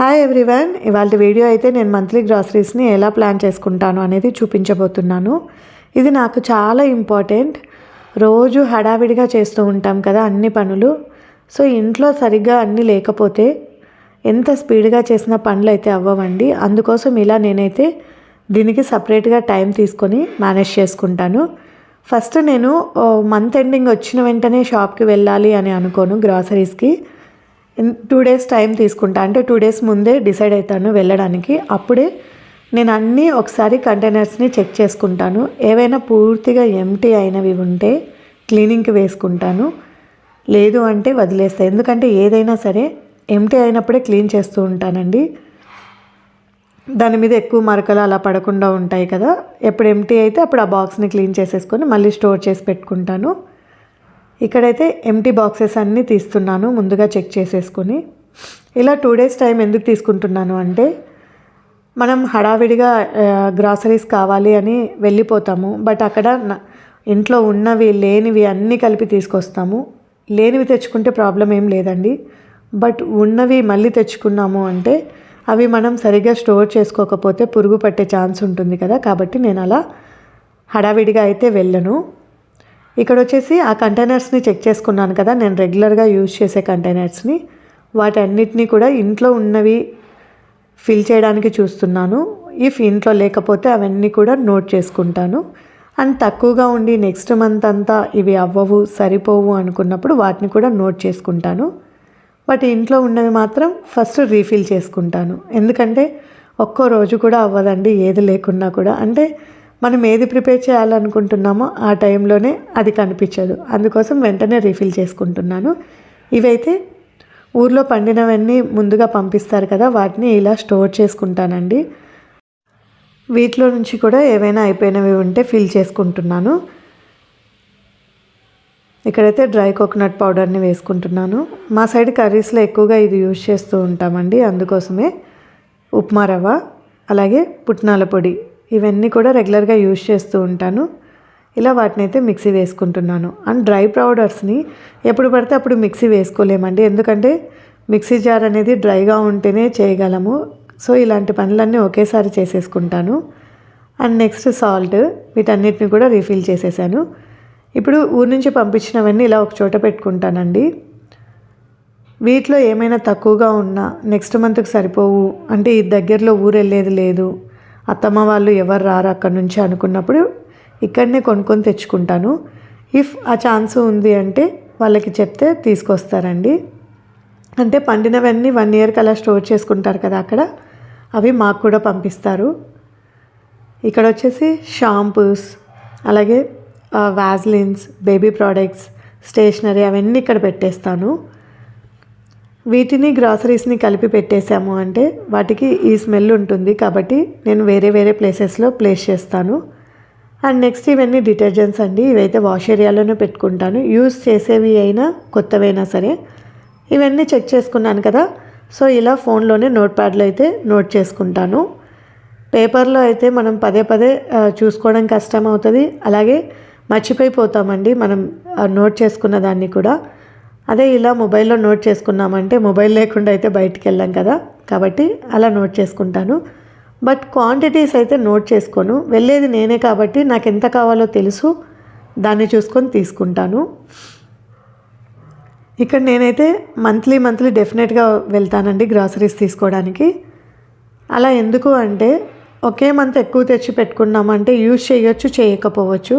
Hi everyone ఇవాళ video అయితే నేను మంత్లీ గ్రాసరీస్ని ఎలా ప్లాన్ చేసుకుంటాను అనేది చూపించబోతున్నాను. ఇది నాకు చాలా ఇంపార్టెంట్ రోజు హడావిడిగా చేస్తూ ఉంటాం కదా అన్ని పనులు. సో ఇంట్లో సరిగ్గా అన్నీ లేకపోతే ఎంత స్పీడ్గా చేసిన పనులు అయితే అవ్వవండి. అందుకోసం ఇలా నేనైతే దీనికి సపరేట్గా టైం తీసుకొని మేనేజ్ చేసుకుంటాను. ఫస్ట్ నేను మంత్ ఎండింగ్ వచ్చిన వెంటనే షాప్కి వెళ్ళాలి అని అనుకోను గ్రాసరీస్కి టూ డేస్ టైం తీసుకుంటా. అంటే టూ డేస్ ముందే డిసైడ్ అవుతాను వెళ్ళడానికి. అప్పుడే నేను అన్నీ ఒకసారి కంటైనర్స్ని చెక్ చేసుకుంటాను. ఏవైనా పూర్తిగా ఎంటీ అయినవి ఉంటే క్లీనింగ్కి వేసుకుంటాను. లేదు అంటే వదిలేస్తాను ఎందుకంటే ఏదైనా సరే ఎంటీ అయినప్పుడే క్లీన్ చేస్తూ ఉంటానండి. దాని మీద ఎక్కువ మరకలు అలా పడకుండా ఉంటాయి కదా. ఎప్పుడు ఎంటీ అయితే అప్పుడు ఆ బాక్స్ని క్లీన్ చేసేసుకొని మళ్ళీ స్టోర్ చేసి పెట్టుకుంటాను. ఇక్కడైతే ఎంటీ బాక్సెస్ అన్నీ తీస్తున్నాను ముందుగా చెక్ చేసేసుకొని. ఇలా టూ డేస్ టైం ఎందుకు తీసుకుంటున్నాను అంటే మనం హడావిడిగా గ్రాసరీస్ కావాలి అని వెళ్ళిపోతాము బట్ అక్కడ ఇంట్లో ఉన్నవి లేనివి అన్నీ కలిపి తీసుకొస్తాము. లేనివి తెచ్చుకుంటే ప్రాబ్లం ఏం లేదండి. బట్ ఉన్నవి మళ్ళీ తెచ్చుకున్నాము అంటే అవి మనం సరిగ్గా స్టోర్ చేసుకోకపోతే పురుగు పట్టే ఛాన్స్ ఉంటుంది కదా కాబట్టి నేను అలా హడావిడిగా అయితే వెళ్ళను. ఇక్కడ వచ్చేసి ఆ కంటైనర్స్ని చెక్ చేసుకున్నాను కదా నేను రెగ్యులర్గా యూజ్ చేసే కంటైనర్స్ని వాటన్నిటినీ కూడా ఇంట్లో ఉన్నవి ఫిల్ చేయడానికి చూస్తున్నాను. ఇఫ్ ఇంట్లో లేకపోతే అవన్నీ కూడా నోట్ చేసుకుంటాను. అండ్ తక్కువగా ఉండి నెక్స్ట్ మంత్ అంతా ఇవి అవ్వవు సరిపోవు అనుకున్నప్పుడు వాటిని కూడా నోట్ చేసుకుంటాను. బట్ ఇంట్లో ఉన్నవి మాత్రం ఫస్ట్ రీఫిల్ చేసుకుంటాను. ఎందుకంటే ఒక్కో రోజు కూడా అవ్వదండి ఏది లేకున్నా కూడా. అంటే మనం ఏది ప్రిపేర్ చేయాలనుకుంటున్నామో ఆ టైంలోనే అది కనిపించదు. అందుకోసం వెంటనే రీఫిల్ చేసుకుంటున్నాను. ఇవైతే ఊర్లో పండినవన్నీ ముందుగా పంపిస్తారు కదా వాటిని ఇలా స్టోర్ చేసుకుంటానండి. వీటిలో నుంచి కూడా ఏవైనా అయిపోయినవి ఉంటే ఫిల్ చేసుకుంటున్నాను. ఇక్కడైతే డ్రై కోకోనట్ పౌడర్ని వేసుకుంటున్నాను. మా సైడ్ కర్రీస్లో ఎక్కువగా ఇది యూజ్ చేస్తూ ఉంటామండి. అందుకోసమే ఉప్మా రవ్వ అలాగే పుట్నాల పొడి ఇవన్నీ కూడా రెగ్యులర్గా యూజ్ చేస్తూ ఉంటాను. ఇలా వాటిని అయితే మిక్సీ వేసుకుంటున్నాను. అండ్ డ్రై పౌడర్స్ని ఎప్పుడు పడితే అప్పుడు మిక్సీ వేసుకోలేమండి. ఎందుకంటే మిక్సీ జార్ అనేది డ్రైగా ఉంటేనే చేయగలము. సో ఇలాంటి పనులన్నీ ఒకేసారి చేసేసుకుంటాను. అండ్ నెక్స్ట్ సాల్ట్ వీటన్నిటిని కూడా రీఫిల్ చేసేసాను. ఇప్పుడు ఊరి నుంచి పంపించినవన్నీ ఇలా ఒక చోట పెట్టుకుంటానండి. వీటిలో ఏమైనా తక్కువగా ఉన్నా నెక్స్ట్ మంత్కి సరిపోవు అంటే ఈ దగ్గరలో ఊరు వెళ్ళేది లేదు అత్తమ్మ వాళ్ళు ఎవరు రారు అక్కడి నుంచి అనుకున్నప్పుడు ఇక్కడనే కొనుక్కొని తెచ్చుకుంటాను. ఇఫ్ ఆ ఛాన్స్ ఉంది అంటే వాళ్ళకి చెప్తే తీసుకొస్తారండి. అంటే పండినవన్నీ వన్ ఇయర్కి అలా స్టోర్ చేసుకుంటారు కదా అక్కడ అవి మాకు కూడా పంపిస్తారు. ఇక్కడ వచ్చేసి షాంపూస్ అలాగే వ్యాజ్లిన్స్ బేబీ ప్రోడక్ట్స్ స్టేషనరీ అవన్నీ ఇక్కడ పెట్టేస్తాను. వీటిని గ్రాసరీస్ని కలిపి పెట్టేశాము అంటే వాటికి ఈ స్మెల్ ఉంటుంది కాబట్టి నేను వేరే వేరే ప్లేసెస్లో ప్లేస్ చేస్తాను. అండ్ నెక్స్ట్ ఇవన్నీ డిటర్జెంట్స్ అండి. ఇవైతే వాష్ ఏరియాలోనే పెట్టుకుంటాను. యూస్ చేసేవి అయినా కొత్తవైనా సరే. ఇవన్నీ చెక్ చేసుకున్నాను కదా. సో ఇలా ఫోన్లోనే నోట్ ప్యాడ్లో అయితే నోట్ చేసుకుంటాను. పేపర్లో అయితే మనం పదే పదే చూసుకోవడం కష్టం అవుతుంది అలాగే మర్చిపోయిపోతామండి మనం నోట్ చేసుకున్న దాన్ని కూడా. అదే ఇలా మొబైల్లో నోట్ చేసుకున్నామంటే మొబైల్ లేకుండా అయితే బయటికి వెళ్ళాం కదా. కాబట్టి అలా నోట్ చేసుకుంటాను. బట్ క్వాంటిటీస్ అయితే నోట్ చేసుకోను. వెళ్ళేది నేనే కాబట్టి నాకు ఎంత కావాలో తెలుసు. దాన్ని చూసుకొని తీసుకుంటాను. ఇక్కడ నేనైతే మంత్లీ మంత్లీ డెఫినెట్గా వెళ్తానండి గ్రాసరీస్ తీసుకోవడానికి. అలా ఎందుకు అంటే ఒకే మంత్ ఎక్కువ తెచ్చి పెట్టుకున్నామంటే యూజ్ చేయొచ్చు చేయకపోవచ్చు.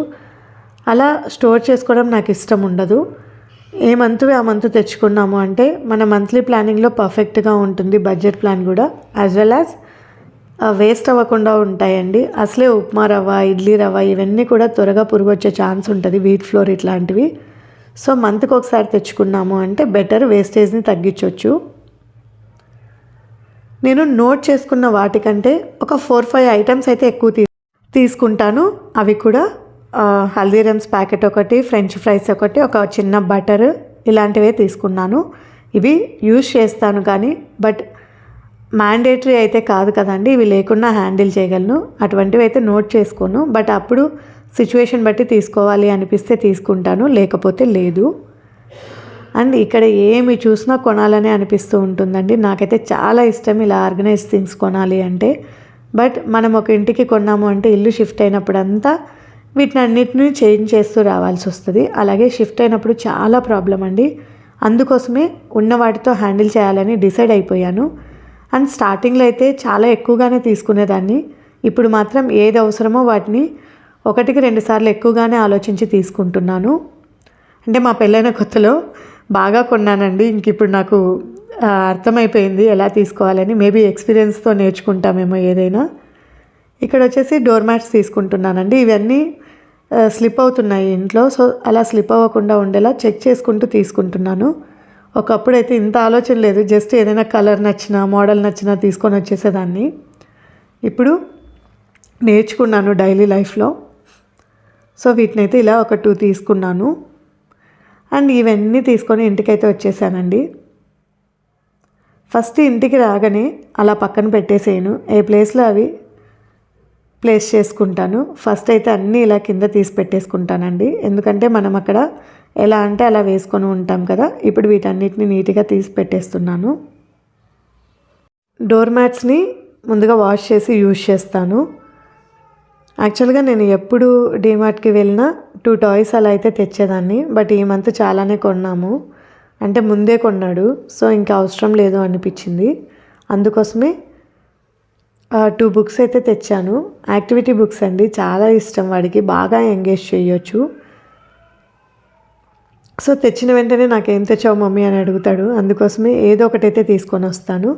అలా స్టోర్ చేసుకోవడం నాకు ఇష్టం ఉండదు. ఏ మంత్ ఆ మంత్ తెచ్చుకున్నాము అంటే మన మంత్లీ ప్లానింగ్లో పర్ఫెక్ట్గా ఉంటుంది బడ్జెట్ ప్లాన్ కూడా. యాజ్ వెల్ యాజ్ వేస్ట్ అవ్వకుండా ఉంటాయండి. అసలే ఉప్మా రవ్వ ఇడ్లీ రవ్వ ఇవన్నీ కూడా త్వరగా పురుగు వచ్చే ఛాన్స్ ఉంటుంది వీట్ ఫ్లోర్ ఇట్లాంటివి. సో మంత్కి ఒకసారి తెచ్చుకున్నాము అంటే బెటర్ వేస్టేజ్ని తగ్గించవచ్చు నేను నోట్ చేసుకున్న వాటికంటే ఒక ఫోర్ ఫైవ్ ఐటమ్స్ అయితే ఎక్కువ తీ తీసుకుంటాను. అవి కూడా హల్దీరమ్స్ ప్యాకెట్ ఒకటి ఫ్రెంచ్ ఫ్రైస్ ఒకటి ఒక చిన్న బటర్ ఇలాంటివే తీసుకున్నాను. ఇవి యూజ్ చేస్తాను కానీ బట్ మ్యాండేటరీ అయితే కాదు కదండి ఇవి లేకుండా హ్యాండిల్ చేయగలను. అటువంటివి అయితే నోట్ చేసుకోను. బట్ అప్పుడు సిచ్యువేషన్ బట్టి తీసుకోవాలి అనిపిస్తే తీసుకుంటాను లేకపోతే లేదు. అండ్ ఇక్కడ ఏమి చూసినా కొనాలని అనిపిస్తూ ఉంటుందండి. నాకైతే చాలా ఇష్టం ఇలా ఆర్గనైజ్ థింగ్స్ కొనాలి అంటే. బట్ మనం ఒక ఇంటికి కొన్నాము అంటే ఇల్లు షిఫ్ట్ అయినప్పుడంతా వీటిని అన్నిటినీ చేంజ్ చేస్తూ రావాల్సి వస్తుంది. అలాగే షిఫ్ట్ అయినప్పుడు చాలా ప్రాబ్లం అండి. అందుకోసమే ఉన్న వాటితో హ్యాండిల్ చేయాలని డిసైడ్ అయిపోయాను. అండ్ స్టార్టింగ్లో అయితే చాలా ఎక్కువగానే తీసుకునేదాన్ని. ఇప్పుడు మాత్రం ఏది అవసరమో వాటిని ఒకటికి రెండు సార్లు ఎక్కువగానే ఆలోచించి తీసుకుంటున్నాను. అంటే మా పెళ్ళైన కొత్తలో బాగా కొన్నానండి. ఇంక ఇప్పుడు నాకు అర్థమైపోయింది ఎలా తీసుకోవాలని. మేబీ ఎక్స్పీరియన్స్తో నేర్చుకుంటామేమో ఏదైనా. ఇక్కడ వచ్చేసి డోర్ మ్యాట్స్ తీసుకుంటున్నానండి. ఇవన్నీ స్లిప్ అవుతున్నాయి ఇంట్లో. సో అలా స్లిప్ అవ్వకుండా ఉండేలా చెక్ చేసుకుంటూ తీసుకుంటున్నాను. ఒకప్పుడు అయితే ఇంత ఆలోచన లేదు. జస్ట్ ఏదైనా కలర్ నచ్చినా మోడల్ నచ్చినా తీసుకొని వచ్చేసేదాన్ని. ఇప్పుడు నేర్చుకున్నాను డైలీ లైఫ్లో సో వీటిని అయితే ఇలా ఒక టూ తీసుకున్నాను. అండ్ ఇవన్నీ తీసుకొని ఇంటికైతే వచ్చేసానండి. ఫస్ట్ ఇంటికి రాగానే అలా పక్కన పెట్టేసేయను. ఏ ప్లేస్లో అవి? ప్లేస్ చేసుకుంటాను. ఫస్ట్ అయితే అన్నీ ఇలా కింద తీసి పెట్టేసుకుంటానండి. ఎందుకంటే మనం అక్కడ ఎలా అంటే అలా వేసుకొని ఉంటాం కదా. ఇప్పుడు వీటన్నిటిని నీట్గా తీసి పెట్టేస్తున్నాను. డోర్ మ్యాట్స్ని ముందుగా వాష్ చేసి యూజ్ చేస్తాను. యాక్చువల్గా నేను ఎప్పుడు డీమార్ట్కి వెళ్ళినా టూ టాయ్స్ అలా అయితే తెచ్చేదాన్ని. బట్ ఈ మంత్ చాలానే కొన్నాము. అంటే ముందే కొన్నాడు. సో ఇంకా అవసరం లేదు అనిపించింది. అందుకోసమే టూ బుక్స్ అయితే తెచ్చాను. యాక్టివిటీ బుక్స్ అండి. చాలా ఇష్టం వాడికి. బాగా ఎంగేజ్ చేయొచ్చు. సో తెచ్చిన వెంటనే నాకేం తెచ్చావు మమ్మీ అని అడుగుతాడు. అందుకోసమే ఏదో ఒకటైతే తీసుకొని వస్తాను.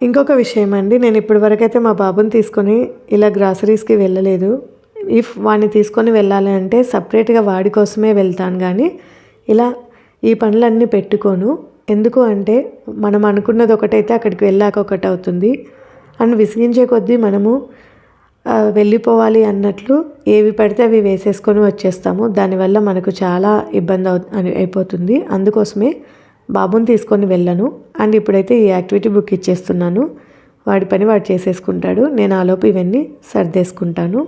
ఇంకొక విషయం అండి. నేను ఇప్పటి వరకైతే మా బాబుని తీసుకొని ఇలా గ్రాసరీస్కి వెళ్ళలేదు. ఇఫ్ వాడిని తీసుకొని వెళ్ళాలి అంటే సపరేట్గా వాడి కోసమే వెళ్తాను కానీ ఇలా ఈ పనులన్నీ పెట్టుకోను. ఎందుకు అంటే మనం అనుకున్నది ఒకటైతే అక్కడికి వెళ్ళాక ఒకటి అవుతుంది. అండ్ విసిగించే కొద్దీ మనము వెళ్ళిపోవాలి అన్నట్లు ఏవి పడితే అవి వేసేసుకొని వచ్చేస్తాము. దానివల్ల మనకు చాలా ఇబ్బంది అవు అయిపోతుంది. అందుకోసమే బాబుని తీసుకొని వెళ్ళను. అండ్ ఇప్పుడైతే ఈ యాక్టివిటీ బుక్ ఇచ్చేస్తున్నాను. వాడి పని వాడు చేసేసుకుంటాడు. నేను ఆలోపు ఇవన్నీ సర్దేసుకుంటాను.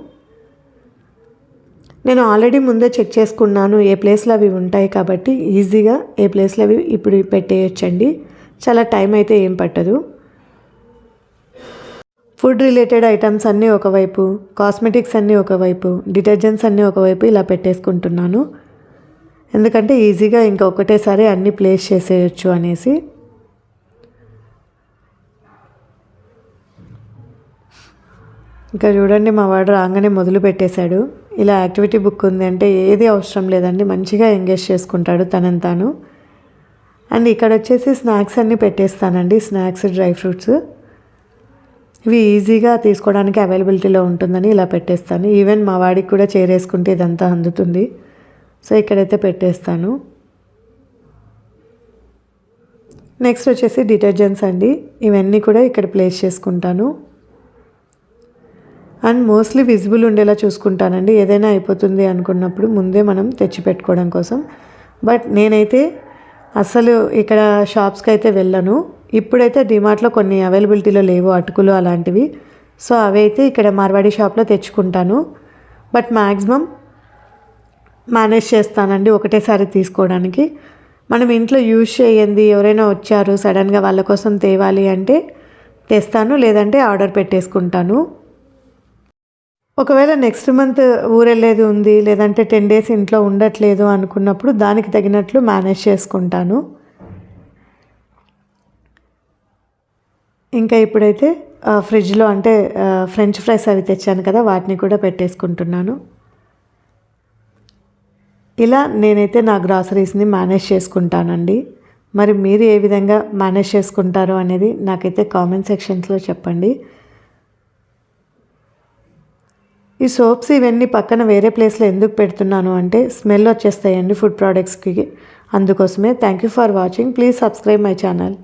నేను ఆల్రెడీ ముందే చెక్ చేసుకున్నాను. ఏ ప్లేస్లో అవి ఉంటాయి కాబట్టి ఈజీగా ఏ ప్లేస్లో అవి ఇప్పుడు పెట్టేయొచ్చండి. చాలా టైం అయితే ఏం పట్టదు. ఫుడ్ రిలేటెడ్ ఐటమ్స్ అన్నీ ఒకవైపు కాస్మెటిక్స్ అన్నీ ఒకవైపు డిటర్జెంట్స్ అన్నీ ఒకవైపు ఇలా పెట్టేసుకుంటున్నాను. ఎందుకంటే ఈజీగా ఇంకా ఒకటేసారి అన్నీ ప్లేస్ చేసేయచ్చు అనేసి. ఇంకా చూడండి మా వాడు రాగానే మొదలు పెట్టేశాడు. ఇలా యాక్టివిటీ బుక్ ఉంది అంటే ఏది అవసరం లేదండి మంచిగా ఎంగేజ్ చేసుకుంటాడు తనని తాను అండ్ ఇక్కడ వచ్చేసి స్నాక్స్ అన్నీ పెట్టేస్తానండి స్నాక్స్ డ్రై ఫ్రూట్స్. ఇవి ఈజీగా తీసుకోవడానికి అవైలబిలిటీలో ఉంటుందని ఇలా పెట్టేస్తాను. ఈవెన్ మా వాడికి కూడా చేరేసుకుంటే ఇదంతా అందుతుంది. సో ఇక్కడైతే పెట్టేస్తాను. నెక్స్ట్ వచ్చేసి డిటర్జెంట్స్ అండి. ఇవన్నీ కూడా ఇక్కడ ప్లేస్ చేసుకుంటాను. అండ్ మోస్ట్లీ విజిబుల్ ఉండేలా చూసుకుంటానండి. ఏదైనా అయిపోతుంది అనుకున్నప్పుడు ముందే మనం తెచ్చిపెట్టుకోవడం కోసం. బట్ నేనైతే అసలు ఇక్కడ షాప్స్కి అయితే వెళ్ళను. ఇప్పుడైతే డిమార్ట్లో కొన్ని అవైలబిలిటీలో లేవు అటుకులు అలాంటివి. సో అవి అయితే ఇక్కడ మార్వాడి షాప్లో తెచ్చుకుంటాను. బట్ మ్యాక్సిమం మేనేజ్ చేస్తానండి ఒకటేసారి తీసుకోవడానికి. మనం ఇంట్లో యూజ్ చేయండి ఎవరైనా వచ్చారు సడన్గా వాళ్ళ కోసం తేవాలి అంటే తెస్తాను లేదంటే ఆర్డర్ పెట్టేసుకుంటాను. ఒకవేళ నెక్స్ట్ మంత్ ఊరెళ్ళేది ఉంది లేదంటే టెన్ డేస్ ఇంట్లో ఉండట్లేదు అనుకున్నప్పుడు దానికి తగినట్లు మేనేజ్ చేసుకుంటాను. ఇంకా ఇప్పుడైతే ఫ్రిడ్జ్లో అంటే ఫ్రెంచ్ ఫ్రైస్ అవి తెచ్చాను కదా వాటిని కూడా పెట్టేసుకుంటున్నాను. ఇలా నేనైతే నా గ్రాసరీస్ని మేనేజ్ చేసుకుంటానండి. మరి మీరు ఏ విధంగా మేనేజ్ చేసుకుంటారో అనేది నాకైతే కామెంట్ సెక్షన్స్లో చెప్పండి. ఈ సోప్స్ ఇవన్నీ పక్కన వేరే ప్లేస్లో ఎందుకు పెడుతున్నాను అంటే స్మెల్ వచ్చేస్తాయండి ఫుడ్ ప్రోడక్ట్స్కి. అందుకోసమే thank you for watching. Please subscribe my channel.